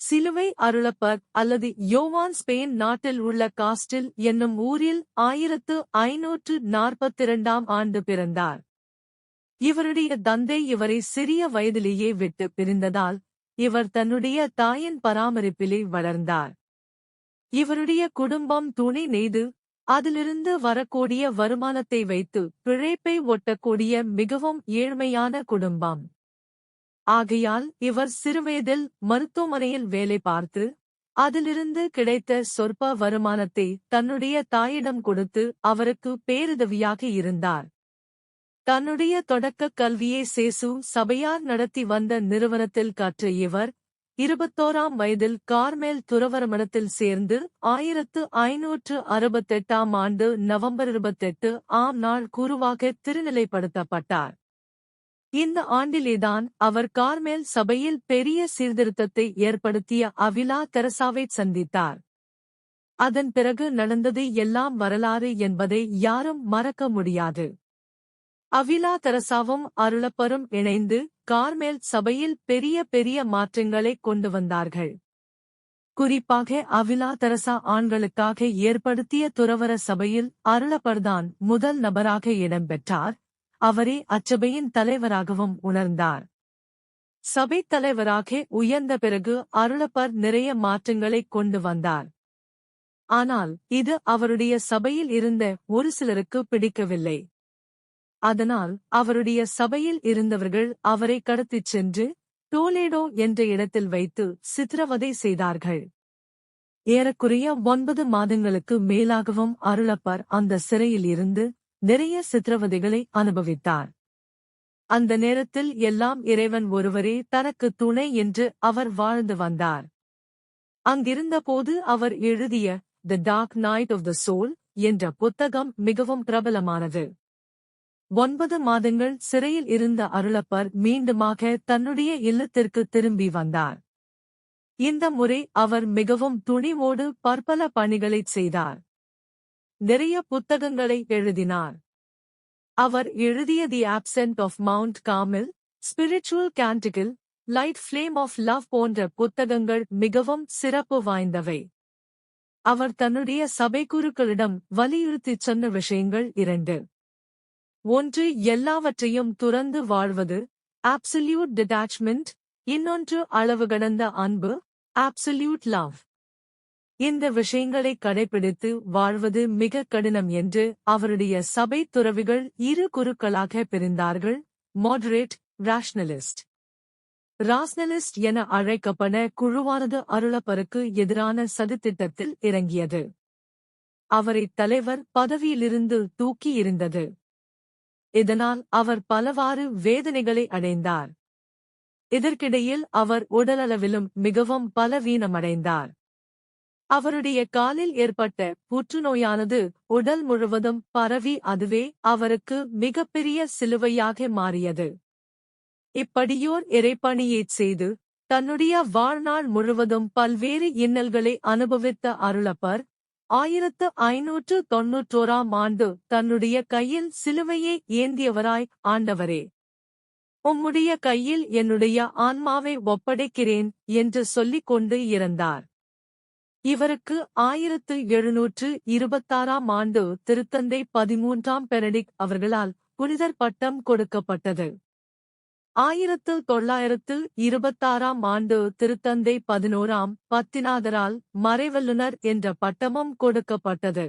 சிலுவை அருளப்பர் அல்லது யோவான் ஸ்பெயின் நாட்டில் உள்ள காஸ்டில் என்னும் ஊரில் ஆயிரத்து ஐநூற்று நாற்பத்திரண்டாம் ஆண்டு பிறந்தார். இவருடைய தந்தை இவரை சிறிய வயதிலேயே விட்டு பிரிந்ததால் இவர் தன்னுடைய தாயின் பராமரிப்பிலே வளர்ந்தார். இவருடைய குடும்பம் துணி நெய்து அதிலிருந்து வரக்கூடிய வருமானத்தை வைத்து பிழைப்பை ஒட்டக்கூடிய மிகவும் ஏழ்மையான குடும்பம். ஆகையால் இவர் சிறுவயதில் மருத்துவமனையில் வேலை பார்த்து அதிலிருந்து கிடைத்த சொற்ப வருமானத்தை தன்னுடைய தாயிடம் கொடுத்து அவருக்கு பேருதவியாக இருந்தார். தன்னுடைய தொடக்கக் கல்வியை சேசு சபையார் நடத்தி வந்த நிறுவனத்தில் கற்ற இவர் இருபத்தோராம் வயதில் கார்மேல் துறவரமணத்தில் சேர்ந்து ஆயிரத்து ஐநூற்று அறுபத்தெட்டாம் ஆண்டு நவம்பர் இருபத்தெட்டு ஆம் நாள் குருவாக திருநிலைப்படுத்தப்பட்டார். இந்த ஆண்டிலேதான் அவர் கார்மேல் சபையில் பெரிய சீர்திருத்தத்தை ஏற்படுத்திய அவிலா தெரசாவை சந்தித்தார். அதன் பிறகு நடந்தது எல்லாம் வரலாறு என்பதை யாரும் மறக்க முடியாது. அவிலா தெரசாவும் அருளப்பரும் இணைந்து கார்மேல் சபையில் பெரிய பெரிய மாற்றங்களை கொண்டு வந்தார்கள். குறிப்பாக அவிலா தெரசா ஆண்களுக்காக ஏற்படுத்திய துறவர சபையில் அருளப்பர்தான் முதல் நபராக இடம்பெற்றார். அவரே அச்சபையின் தலைவராகவும் உணர்ந்தார். சபைத் தலைவராக உயர்ந்த பிறகு அருளப்பர் நிறைய மாற்றங்களைக் கொண்டு வந்தார். ஆனால் இது அவருடைய சபையில் இருந்த ஒரு சிலருக்கு பிடிக்கவில்லை. அதனால் அவருடைய சபையில் இருந்தவர்கள் அவரை கடத்திச் சென்று டோலேடோ என்ற இடத்தில் வைத்து சித்திரவதை செய்தார்கள். ஏறக்குறைய ஒன்பது மாதங்களுக்கு மேலாகவும் அருளப்பர் அந்த சிறையில் இருந்து நிறைய சித்திரவதைகளை அனுபவித்தார். அந்த நேரத்தில் எல்லாம் இறைவன் ஒருவரே தனக்கு துணை என்று அவர் வாழ்ந்து வந்தார். அங்கிருந்தபோது அவர் எழுதிய the dark night of the soul என்ற புத்தகம் மிகவும் பிரபலமானது. ஒன்பது மாதங்கள் சிறையில் இருந்த அருளப்பர் மீண்டுமாக தன்னுடைய இல்லத்திற்கு திரும்பி வந்தார். இந்த முறை அவர் மிகவும் துணிவோடு பற்பல பணிகளைச் செய்தார். நிறைய புத்தகங்களை எழுதினார். அவர் எழுதிய the ascent of Mount Carmel spiritual canticle light flame of love போன்ற புத்தகங்கள் மிகவும் சிறப்பு வாய்ந்தவை. அவர் தன்னுடைய சபைக்குருக்களிடம் வலியுறுத்திச் சொன்ன விஷயங்கள் இரண்டு. ஒன்று எல்லாவற்றையும் துறந்து வாழ்வது ஆப்சல்யூட் டிட்டாச்மெண்ட் இன்னொன்று அளவு கடந்த அன்பு ஆப்சல்யூட் லவ் இந்த விஷயங்களை கடைபிடித்து வாழ்வது மிக கடினம் என்று அவருடைய சபை துறவிகள் இரு குருக்களாக பிரிந்தார்கள் மாடரேட் ராஷ்னலிஸ்ட் ராஷ்னலிஸ்ட் என அழைக்கப்பட குழுவானது அருளப்பருக்கு எதிரான சதித்திட்டத்தில் இறங்கியது. அவரை தலைவர் பதவியிலிருந்து தூக்கி இருந்தது இதனால் அவர் பலவாறு வேதனைகளை அடைந்தார். இதற்கிடையில் அவர் உடலளவிலும் மிகவும் பலவீனமடைந்தார். அவருடைய காலில் ஏற்பட்ட புற்றுநோயானது உடல் முழுவதும் பரவி அதுவே அவருக்கு மிகப்பெரிய சிலுவையாக மாறியது. இப்படியோர் இறைப்பணியைச் செய்து தன்னுடைய வாழ்நாள் முழுவதும் பல்வேறு இன்னல்களை அனுபவித்த அருளப்பர் ஆயிரத்து ஐநூற்று தொன்னூற்றோராம் ஆண்டு தன்னுடைய கையில் சிலுவையை ஏந்தியவராய் ஆண்டவரே. உம்முடைய கையில் என்னுடைய ஆன்மாவை ஒப்படைக்கிறேன் என்று சொல்லிக் கொண்டு இறந்தார். இவருக்கு ஆயிரத்து எழுநூற்று இருபத்தாறாம் ஆண்டு திருத்தந்தை பதிமூன்றாம் பெனடிக் அவர்களால் புனிதர் பட்டம் கொடுக்கப்பட்டது. ஆயிரத்து தொள்ளாயிரத்து இருபத்தாறாம் ஆண்டு திருத்தந்தை பதினோராம் பத்திநாதரால் மறைவல்லுனர் என்ற பட்டமும் கொடுக்கப்பட்டது.